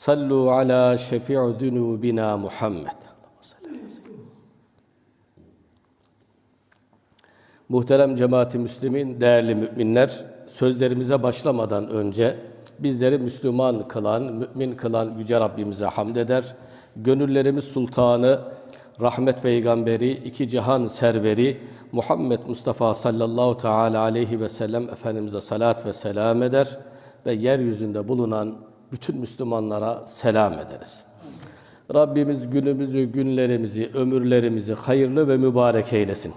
Sallu ala şefi'u zunubina Muhammed. Muhterem cemaati müslimin, değerli müminler, sözlerimize başlamadan önce bizleri Müslüman kılan, mümin kılan Yüce Rabbimize hamd eder. Gönüllerimiz sultanı, rahmet peygamberi, iki cihan serveri, Muhammed Mustafa sallallahu teala aleyhi ve sellem Efendimiz'e salat ve selam eder ve yeryüzünde bulunan bütün Müslümanlara selam ederiz. Rabbimiz günümüzü, günlerimizi, ömürlerimizi hayırlı ve mübarek eylesin.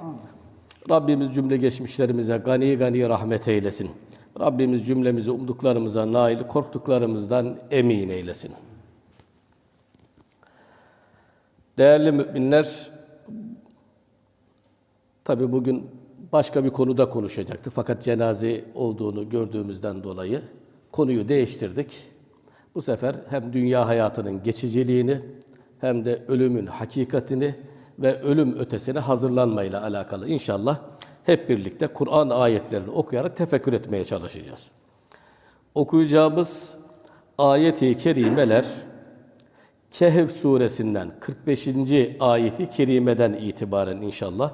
Rabbimiz cümle geçmişlerimize gani gani rahmet eylesin. Rabbimiz cümlemizi umduklarımıza nail, korktuklarımızdan emin eylesin. Değerli müminler, tabi bugün başka bir konuda konuşacaktı. Fakat cenaze olduğunu gördüğümüzden dolayı konuyu değiştirdik. Bu sefer hem dünya hayatının geçiciliğini hem de ölümün hakikatini ve ölüm ötesine hazırlanmayla alakalı inşallah hep birlikte Kur'an ayetlerini okuyarak tefekkür etmeye çalışacağız. Okuyacağımız ayeti kerimeler Kehf suresinden 45. ayeti kerimeden itibaren inşallah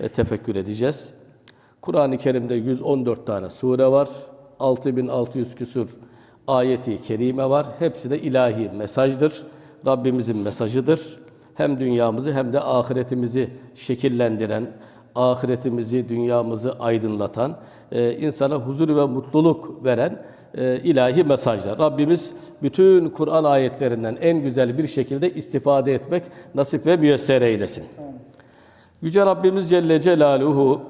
e, tefekkür edeceğiz. Kur'an-ı Kerim'de 114 tane sure var. 6600 küsur ayeti kerime var. Hepsi de ilahi mesajdır. Rabbimizin mesajıdır. Hem dünyamızı hem de ahiretimizi şekillendiren, ahiretimizi, dünyamızı aydınlatan, e, insana huzur ve mutluluk veren e, ilahi mesajlar. Rabbimiz bütün Kur'an ayetlerinden en güzel bir şekilde istifade etmek nasip ve müyesser eylesin. Yüce Rabbimiz Celle Celaluhu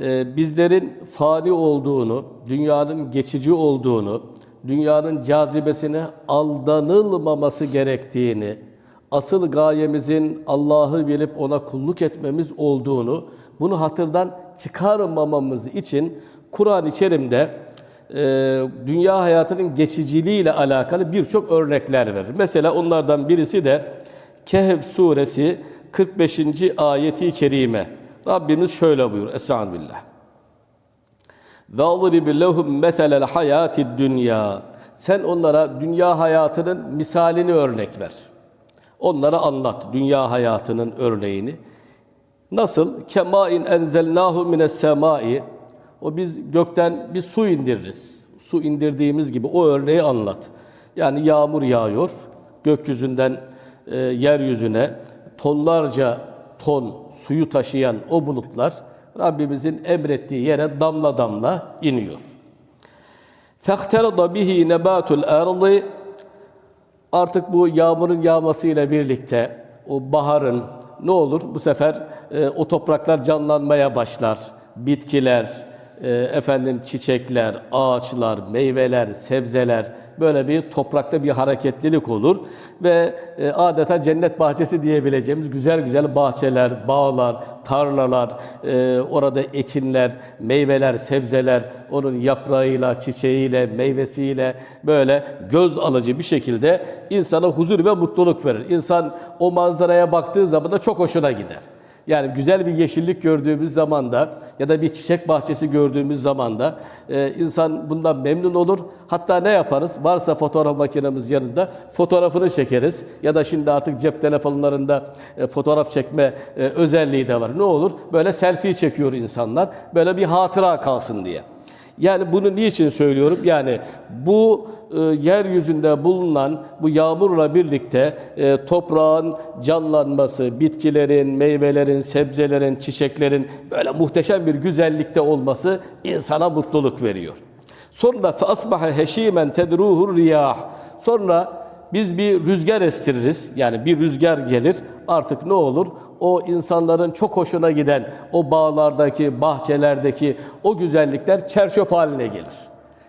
e, bizlerin fani olduğunu, dünyanın geçici olduğunu, dünyanın cazibesine aldanılmaması gerektiğini, asıl gayemizin Allah'ı bilip ona kulluk etmemiz olduğunu, bunu hatırdan çıkarmamamız için Kur'an-ı Kerim'de e, dünya hayatının geçiciliğiyle alakalı birçok örnekler verir. Mesela onlardan birisi de Kehf suresi 45. ayeti kerime. Rabbimiz şöyle buyur. Estağfirullah. Adrib lehum meselel hayatid dünya. Sen onlara dünya hayatının misalini örnek ver. Onlara anlat dünya hayatının örneğini. Nasıl? Kemain enzelnahu mines semai. O biz gökten bir su indiririz. Su indirdiğimiz gibi o örneği anlat. Yani yağmur yağıyor. Gökyüzünden e, yeryüzüne tonlarca ton suyu taşıyan o bulutlar Rabbimizin emrettiği yere damla damla iniyor. فَاخْتَرَضَ بِهِ نَبَاتُ الْاَرْضِ Artık bu yağmurun yağmasıyla birlikte o baharın ne olur? Bu sefer e, o topraklar canlanmaya başlar. Bitkiler, e, efendim çiçekler, ağaçlar, meyveler, sebzeler böyle bir toprakta bir hareketlilik olur ve e, adeta cennet bahçesi diyebileceğimiz güzel güzel bahçeler, bağlar, tarlalar, e, orada ekinler, meyveler, sebzeler, onun yaprağıyla, çiçeğiyle, meyvesiyle böyle göz alıcı bir şekilde insana huzur ve mutluluk verir. İnsan o manzaraya baktığı zaman da çok hoşuna gider. Yani güzel bir yeşillik gördüğümüz zaman da ya da bir çiçek bahçesi gördüğümüz zaman da e, insan bundan memnun olur. Hatta ne yaparız? Varsa fotoğraf makinemiz yanında fotoğrafını çekeriz. Ya da şimdi artık cep telefonlarında e, fotoğraf çekme e, özelliği de var. Ne olur? Böyle selfie çekiyor insanlar. Böyle bir hatıra kalsın diye. Yani bunu niçin söylüyorum? Yani bu e, yeryüzünde bulunan bu yağmurla birlikte e, toprağın canlanması, bitkilerin, meyvelerin, sebzelerin, çiçeklerin böyle muhteşem bir güzellikte olması insana mutluluk veriyor. Sonra فَأَصْبَحَ هَش۪يمًا تَدْرُوهُ riyah. Sonra biz bir rüzgar estiririz. Yani bir rüzgar gelir. Artık ne olur? O insanların çok hoşuna giden o bağlardaki, bahçelerdeki o güzellikler çerçöp haline gelir.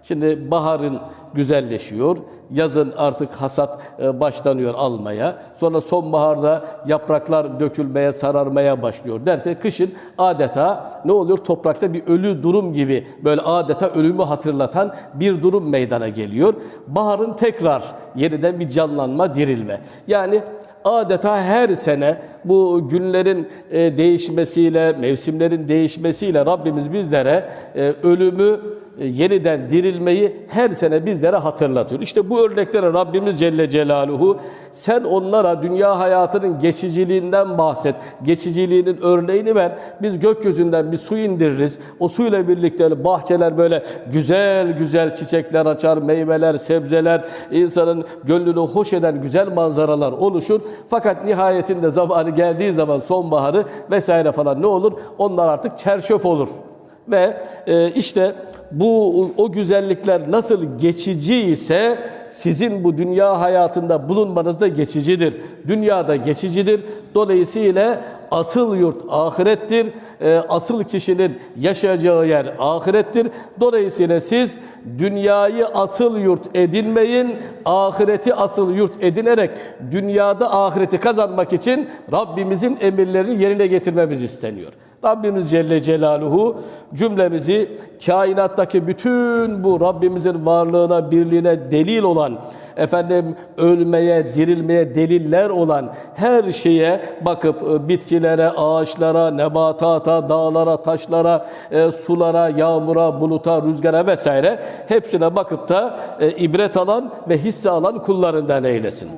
Şimdi baharın güzelleşiyor. Yazın artık hasat e, başlanıyor almaya. Sonra sonbaharda yapraklar dökülmeye, sararmaya başlıyor. Derken kışın adeta ne oluyor? Toprakta bir ölü durum gibi böyle adeta ölümü hatırlatan bir durum meydana geliyor. Baharın tekrar yeniden bir canlanma, dirilme. Yani adeta her sene bu günlerin e, değişmesiyle, mevsimlerin değişmesiyle Rabbimiz bizlere e, ölümü yeniden dirilmeyi her sene bizlere hatırlatıyor. İşte bu örneklere Rabbimiz Celle Celaluhu sen onlara dünya hayatının geçiciliğinden bahset. Geçiciliğinin örneğini ver. Biz gökyüzünden bir su indiririz. O suyla birlikte bahçeler böyle güzel güzel çiçekler açar, meyveler, sebzeler, insanın gönlünü hoş eden güzel manzaralar oluşur. Fakat nihayetinde zamanı geldiği zaman sonbaharı vesaire falan ne olur? Onlar artık çerçöp olur. Ve e, işte bu o güzellikler nasıl geçici ise sizin bu dünya hayatında bulunmanız da geçicidir. Dünyada geçicidir. Dolayısıyla asıl yurt ahirettir. E, asıl kişinin yaşayacağı yer ahirettir. Dolayısıyla siz dünyayı asıl yurt edinmeyin, ahireti asıl yurt edinerek dünyada ahireti kazanmak için Rabbimizin emirlerini yerine getirmemiz isteniyor. Rabbimiz Celle Celaluhu cümlemizi kainattaki bütün bu Rabbimizin varlığına, birliğine delil olan, efendim ölmeye, dirilmeye deliller olan her şeye bakıp e, bitkilere, ağaçlara, nebatata, dağlara, taşlara, e, sulara, yağmura, buluta, rüzgara vesaire hepsine bakıp da e, ibret alan ve hisse alan kullarından eylesin.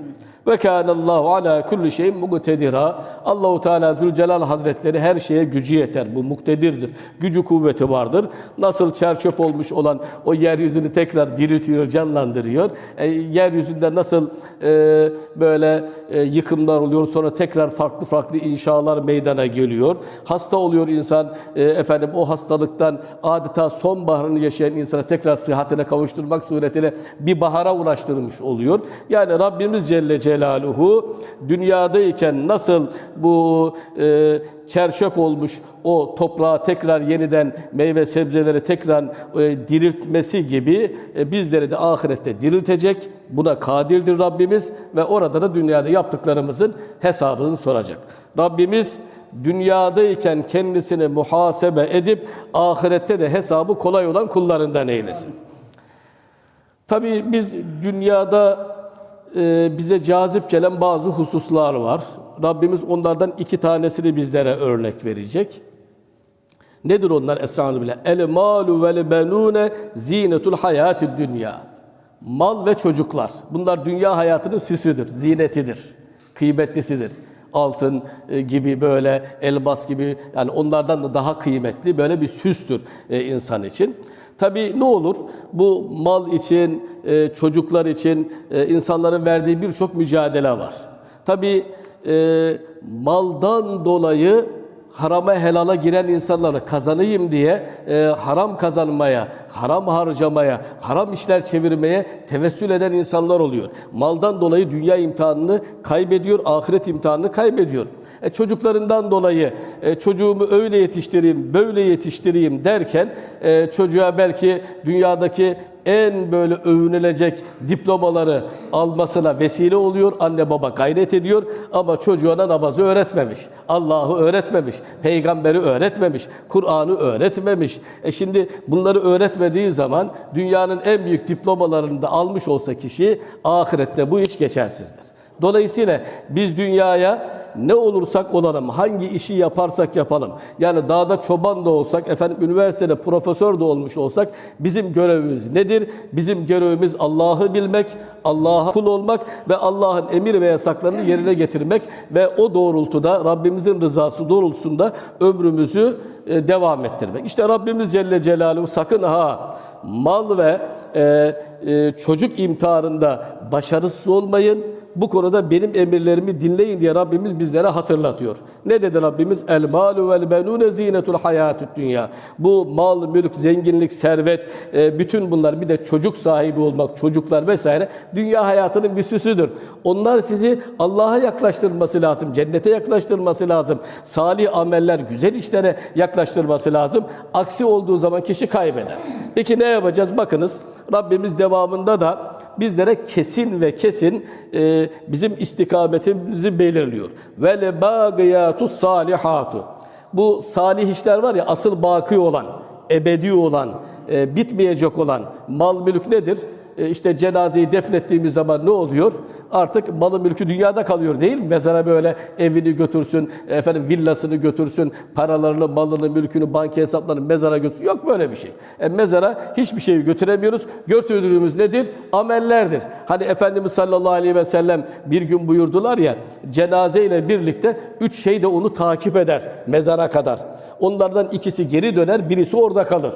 Ve kânallâhu alâ kulli şeyin muktedira. Allahu Teala Zülcelal Hazretleri her şeye gücü yeter. Bu muktedirdir. Gücü kuvveti vardır. Nasıl çerçöp olmuş olan o yeryüzünü tekrar diriltiyor, canlandırıyor. E, yeryüzünde nasıl e, böyle e, yıkımlar oluyor, sonra tekrar farklı farklı inşalar meydana geliyor. Hasta oluyor insan, e, efendim o hastalıktan adeta sonbaharını yaşayan insana tekrar sıhhatine kavuşturmak suretiyle bir bahara ulaştırmış oluyor. Yani Rabbimiz Celle Celaluhu dünyadayken nasıl bu e, çerçöp olmuş o toprağa tekrar yeniden meyve sebzeleri tekrar e, diriltmesi gibi e, bizleri de ahirette diriltecek. Buna kadirdir Rabbimiz ve orada da dünyada yaptıklarımızın hesabını soracak. Rabbimiz dünyadayken kendisini muhasebe edip ahirette de hesabı kolay olan kullarından eylesin. Tabii biz dünyada bize cazip gelen bazı hususlar var. Rabbimiz onlardan iki tanesini bizlere örnek verecek. Nedir onlar? Esra'nı bile. El malu vel benune zinetul hayatid dünya. Mal ve çocuklar. Bunlar dünya hayatının süsüdür, zinetidir, kıymetlisidir. Altın e, gibi böyle elbas gibi yani onlardan da daha kıymetli böyle bir süstür e, insan için. Tabii ne olur? Bu mal için, e, çocuklar için insanların verdiği birçok mücadele var. Tabii e, maldan dolayı harama helala giren insanları kazanayım diye e, haram kazanmaya, haram harcamaya, haram işler çevirmeye tevessül eden insanlar oluyor. Maldan dolayı dünya imtihanını kaybediyor, ahiret imtihanını kaybediyor. E, çocuklarından dolayı e, çocuğumu öyle yetiştireyim, böyle yetiştireyim derken e, çocuğa belki dünyadaki en böyle övünülecek diplomaları almasına vesile oluyor. Anne baba gayret ediyor ama çocuğuna namazı öğretmemiş. Allah'ı öğretmemiş. Peygamberi öğretmemiş. Kur'an'ı öğretmemiş. E şimdi bunları öğretmediği zaman dünyanın en büyük diplomalarını da almış olsa kişi ahirette bu iş geçersizdir. Dolayısıyla biz dünyaya ne olursak olalım, hangi işi yaparsak yapalım. Yani dağda çoban da olsak, efendim üniversitede profesör de olmuş olsak bizim görevimiz nedir? Bizim görevimiz Allah'ı bilmek, Allah'a kul olmak ve Allah'ın emir ve yasaklarını yerine getirmek ve o doğrultuda Rabbimizin rızası doğrultusunda ömrümüzü e, devam ettirmek. İşte Rabbimiz Celle Celaluhu sakın ha mal ve e, e, çocuk imtihanında başarısız olmayın. Bu konuda benim emirlerimi dinleyin diye Rabbimiz bizlere hatırlatıyor. Ne dedi Rabbimiz? El malu vel benune zinetul hayatüd dünya. Bu mal, mülk, zenginlik, servet, e, bütün bunlar bir de çocuk sahibi olmak, çocuklar vesaire dünya hayatının bir süsüdür. Onlar sizi Allah'a yaklaştırması lazım, cennete yaklaştırması lazım. Salih ameller, güzel işlere yaklaştırması lazım. Aksi olduğu zaman kişi kaybeder. Peki ne yapacağız? Bakınız Rabbimiz devamında da bizlere kesin ve kesin e, bizim istikametimizi belirliyor. Ve le bagiyatus salihatu. Bu salih işler var ya asıl baki olan, ebedi olan, e, bitmeyecek olan mal mülk nedir? E, işte cenazeyi defnettiğimiz zaman ne oluyor? Artık malı mülkü dünyada kalıyor değil mi? Mezara böyle evini götürsün, efendim villasını götürsün, paralarını, malını, mülkünü, banka hesaplarını mezara götürsün. Yok böyle bir şey. E, mezara hiçbir şeyi götüremiyoruz. Götürdüğümüz nedir? Amellerdir. Hani Efendimiz sallallahu aleyhi ve sellem bir gün buyurdular ya, cenaze ile birlikte üç şey de onu takip eder mezara kadar. Onlardan ikisi geri döner, birisi orada kalır.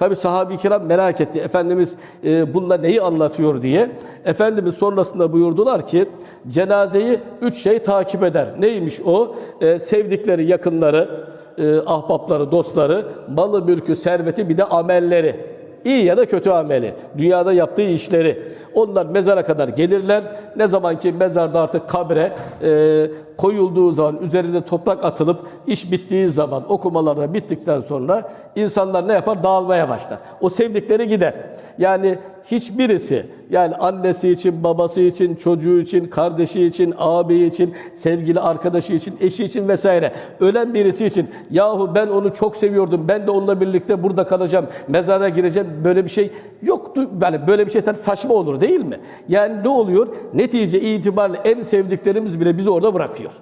Tabi sahabe-i kiram merak etti. Efendimiz e, bunlar neyi anlatıyor diye. Efendimiz sonrasında buyurdular ki cenazeyi üç şey takip eder. Neymiş o? E, sevdikleri yakınları, e, ahbapları, dostları, malı, mülkü, serveti bir de amelleri. İyi ya da kötü ameli, dünyada yaptığı işleri. Onlar mezara kadar gelirler. Ne zaman ki mezarda artık kabre e, koyulduğu zaman, üzerinde toprak atılıp iş bittiği zaman, okumalar da bittikten sonra insanlar ne yapar? Dağılmaya başlar. O sevdikleri gider. Yani hiçbirisi, yani annesi için, babası için, çocuğu için, kardeşi için, abi için, sevgili arkadaşı için, eşi için vesaire. Ölen birisi için, yahu ben onu çok seviyordum, ben de onunla birlikte burada kalacağım, mezara gireceğim, böyle bir şey yoktu. Yani böyle bir şey saçma olur değil mi? Yani ne oluyor? Netice itibariyle en sevdiklerimiz bile bizi orada bırakıyor.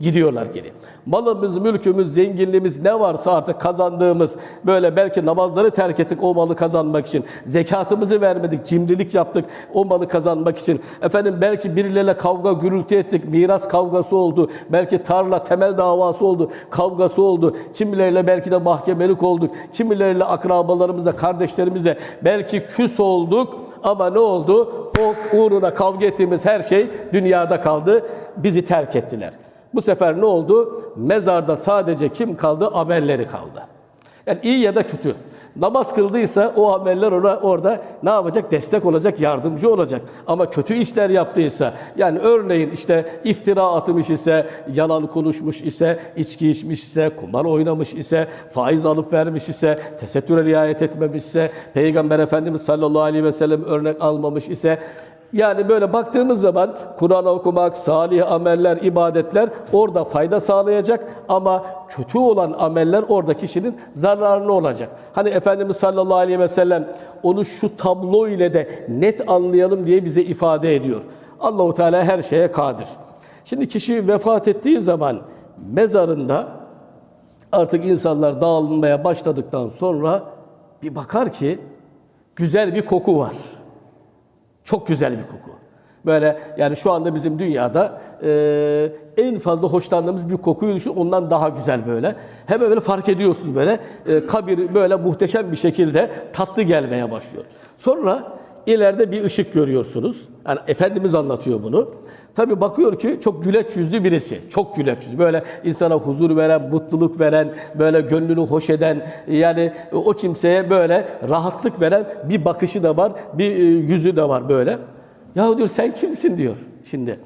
Gidiyorlar geri. Malımız, mülkümüz, zenginliğimiz ne varsa artık kazandığımız böyle belki namazları terk ettik o malı kazanmak için. Zekatımızı vermedik, cimrilik yaptık o malı kazanmak için. Efendim belki birileriyle kavga, gürültü ettik, miras kavgası oldu. Belki tarla, temel davası oldu, kavgası oldu. Kimileriyle belki de mahkemelik olduk. Kimileriyle akrabalarımızla, kardeşlerimizle belki küs olduk. Ama ne oldu? O uğruna kavga ettiğimiz her şey dünyada kaldı. Bizi terk ettiler. Bu sefer ne oldu? Mezarda sadece kim kaldı? Amelleri kaldı. Yani iyi ya da kötü. Namaz kıldıysa o ameller ona orada ne yapacak? Destek olacak, yardımcı olacak. Ama kötü işler yaptıysa, yani örneğin işte iftira atmış ise, yalan konuşmuş ise, içki içmiş ise, kumar oynamış ise, faiz alıp vermiş ise, tesettüre riayet etmemişse, Peygamber Efendimiz sallallahu aleyhi ve sellem örnek almamış ise, yani böyle baktığımız zaman Kur'an okumak, salih ameller, ibadetler orada fayda sağlayacak ama kötü olan ameller orada kişinin zararlı olacak. Hani Efendimiz sallallahu aleyhi ve sellem onu şu tablo ile de net anlayalım diye bize ifade ediyor. Allahu Teala her şeye kadir. Şimdi kişi vefat ettiği zaman mezarında artık insanlar dağılmaya başladıktan sonra bir bakar ki güzel bir koku var. Çok güzel bir koku. Böyle yani şu anda bizim dünyada e, en fazla hoşlandığımız bir kokuyu düşün, ondan daha güzel böyle. Hemen böyle fark ediyorsunuz böyle. E, kabir böyle muhteşem bir şekilde tatlı gelmeye başlıyor. Sonra ileride bir ışık görüyorsunuz. Yani Efendimiz anlatıyor bunu. Tabi bakıyor ki çok güleç yüzlü birisi. Çok güleç yüzlü. Böyle insana huzur veren, mutluluk veren, böyle gönlünü hoş eden, yani o kimseye böyle rahatlık veren bir bakışı da var, bir e, yüzü de var böyle. Ya diyor sen kimsin diyor şimdi.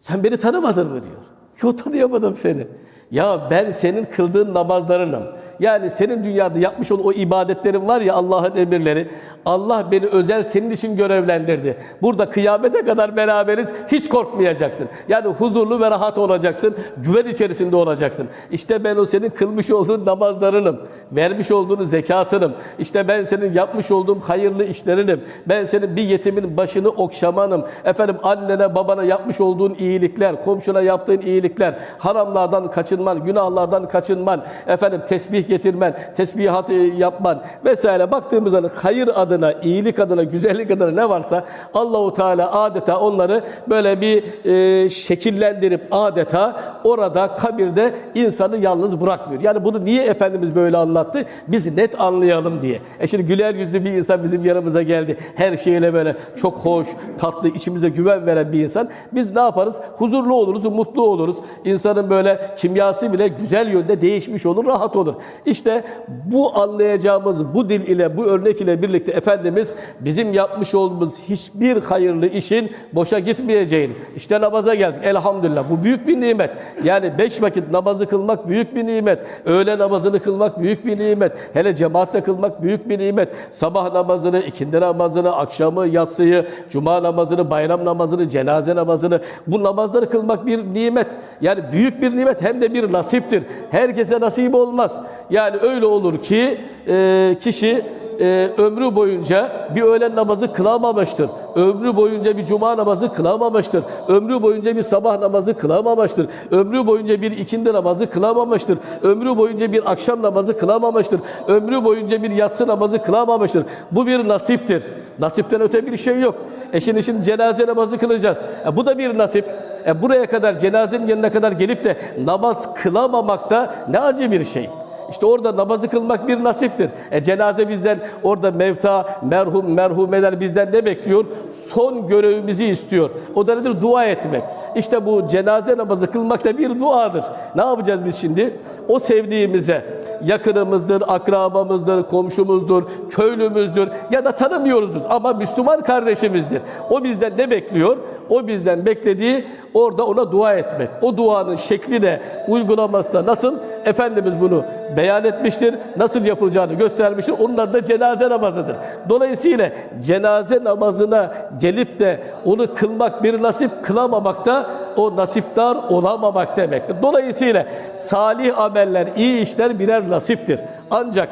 Sen beni tanımadın mı diyor. Yok tanıyamadım seni. Ya ben senin kıldığın namazlarınım. Yani senin dünyada yapmış olduğun o ibadetlerin var ya Allah'ın emirleri. Allah beni özel senin için görevlendirdi. Burada kıyamete kadar beraberiz. Hiç korkmayacaksın. Yani huzurlu ve rahat olacaksın. Güven içerisinde olacaksın. İşte ben o senin kılmış olduğun namazlarınım. Vermiş olduğun zekatınım. İşte ben senin yapmış olduğum hayırlı işlerinim. Ben senin bir yetimin başını okşamanım. Efendim annene babana yapmış olduğun iyilikler, komşuna yaptığın iyilikler, haramlardan kaçınman, günahlardan kaçınman, efendim tesbih getirmen, tesbihat e, yapman vesaire baktığımız zaman hayır adına, iyilik adına, güzellik adına ne varsa Allahu Teala adeta onları böyle bir e, şekillendirip adeta orada kabirde insanı yalnız bırakmıyor. Yani bunu niye Efendimiz böyle anlattı? Biz net anlayalım diye. E şimdi güler yüzlü bir insan bizim yanımıza geldi. Her şeyle böyle çok hoş, tatlı, içimize güven veren bir insan. Biz ne yaparız? Huzurlu oluruz, mutlu oluruz. İnsanın böyle kimyası bile güzel yönde değişmiş olur, rahat olur. İşte bu anlayacağımız bu dil ile, bu örnek ile birlikte Efendimiz bizim yapmış olduğumuz hiçbir hayırlı işin boşa gitmeyeceğini. İşte namaza geldik. Elhamdülillah. Bu büyük bir nimet. Yani beş vakit namazı kılmak büyük bir nimet. Öğle namazını kılmak büyük bir nimet. Hele cemaatle kılmak büyük bir nimet. Sabah namazını, ikindi namazını, akşamı, yatsıyı, cuma namazını, bayram namazını, cenaze namazını bu namazları kılmak bir nimet. Yani büyük bir nimet hem de bir nasiptir. Herkese nasip olmaz. Yani öyle olur ki e, kişi e, ömrü boyunca bir öğlen namazı kılamamıştır. Ömrü boyunca bir cuma namazı kılamamıştır. Ömrü boyunca bir sabah namazı kılamamıştır. Ömrü boyunca bir ikindi namazı kılamamıştır. Ömrü boyunca bir akşam namazı kılamamıştır. Ömrü boyunca bir yatsı namazı kılamamıştır. Bu bir nasiptir. Nasipten öte bir şey yok. E şimdi, şimdi cenaze namazı kılacağız. E bu da bir nasip. E buraya kadar cenazenin yanına kadar gelip de namaz kılamamak da ne acı bir şey. İşte orada namazı kılmak bir nasiptir. E cenaze bizden orada mevta, merhum, merhumeler bizden ne bekliyor? Son görevimizi istiyor. O da nedir? Dua etmek. İşte bu cenaze namazı kılmak da bir duadır. Ne yapacağız biz şimdi? O sevdiğimize, yakınımızdır, akrabamızdır, komşumuzdur, köylümüzdür ya da tanımıyoruzdur ama Müslüman kardeşimizdir. O bizden ne bekliyor? O bizden beklediği orada ona dua etmek. O duanın şekli de uygulaması da nasıl? Efendimiz bunu beyan etmiştir. Nasıl yapılacağını göstermiştir. Onlar da cenaze namazıdır. Dolayısıyla cenaze namazına gelip de onu kılmak bir nasip kılamamak da o nasiptar olamamak demektir. Dolayısıyla salih ameller, iyi işler birer nasiptir. Ancak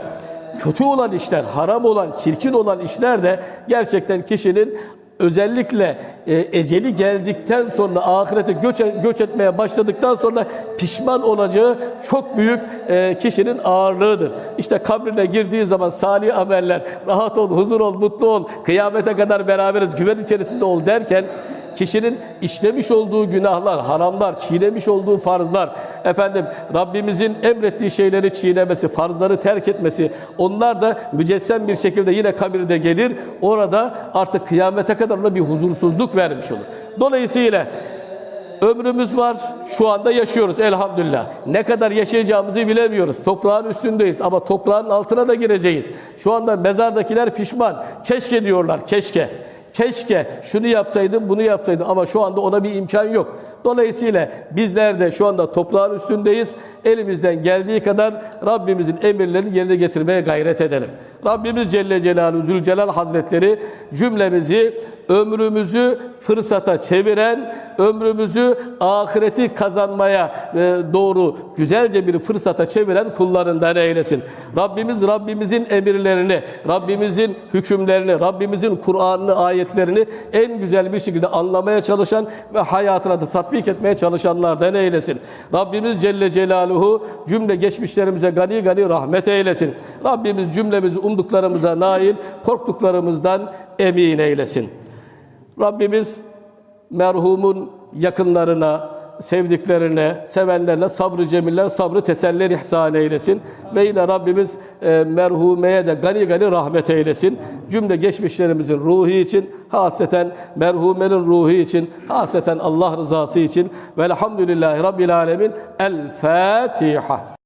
kötü olan işler, haram olan, çirkin olan işler de gerçekten kişinin özellikle e, eceli geldikten sonra ahirete göç, göç etmeye başladıktan sonra pişman olacağı çok büyük e, kişinin ağırlığıdır. İşte kabrine girdiği zaman salih ameller, rahat ol, huzur ol, mutlu ol, kıyamete kadar beraberiz, güven içerisinde ol derken kişinin işlemiş olduğu günahlar, haramlar, çiğnemiş olduğu farzlar, efendim Rabbimizin emrettiği şeyleri çiğnemesi, farzları terk etmesi, onlar da mücessem bir şekilde yine kabirde gelir. Orada artık kıyamete kadar ona bir huzursuzluk vermiş olur. Dolayısıyla Ömrümüz var, şu anda yaşıyoruz elhamdülillah. Ne kadar yaşayacağımızı bilemiyoruz. Toprağın üstündeyiz ama toprağın altına da gireceğiz. Şu anda mezardakiler pişman. Keşke diyorlar, keşke. Keşke şunu yapsaydım, bunu yapsaydım ama şu anda ona bir imkan yok. Dolayısıyla bizler de şu anda toprağın üstündeyiz. Elimizden geldiği kadar Rabbimizin emirlerini yerine getirmeye gayret edelim. Rabbimiz Celle Celaluhu Zülcelal Hazretleri cümlemizi ömrümüzü fırsata çeviren, ömrümüzü ahireti kazanmaya e, doğru güzelce bir fırsata çeviren kullarından eylesin. Rabbimiz Rabbimizin emirlerini, Rabbimizin hükümlerini, Rabbimizin Kur'an'ını, ayetlerini en güzel bir şekilde anlamaya çalışan ve hayatına da tatbik etmeye çalışanlardan eylesin. Rabbimiz Celle Celaluhu cümle geçmişlerimize gani gani rahmet eylesin. Rabbimiz cümlemizi umduklarımıza nail, korktuklarımızdan emin eylesin. Rabbimiz merhumun yakınlarına, sevdiklerine, sevenlerine sabrı cemiller, sabrı teseller ihsan eylesin. Ve yine Rabbimiz e, merhumeye de gani gani rahmet eylesin. Cümle geçmişlerimizin ruhu için, haseten merhumenin ruhu için, haseten Allah rızası için. Velhamdülillahi Rabbil Alemin. El Fatiha.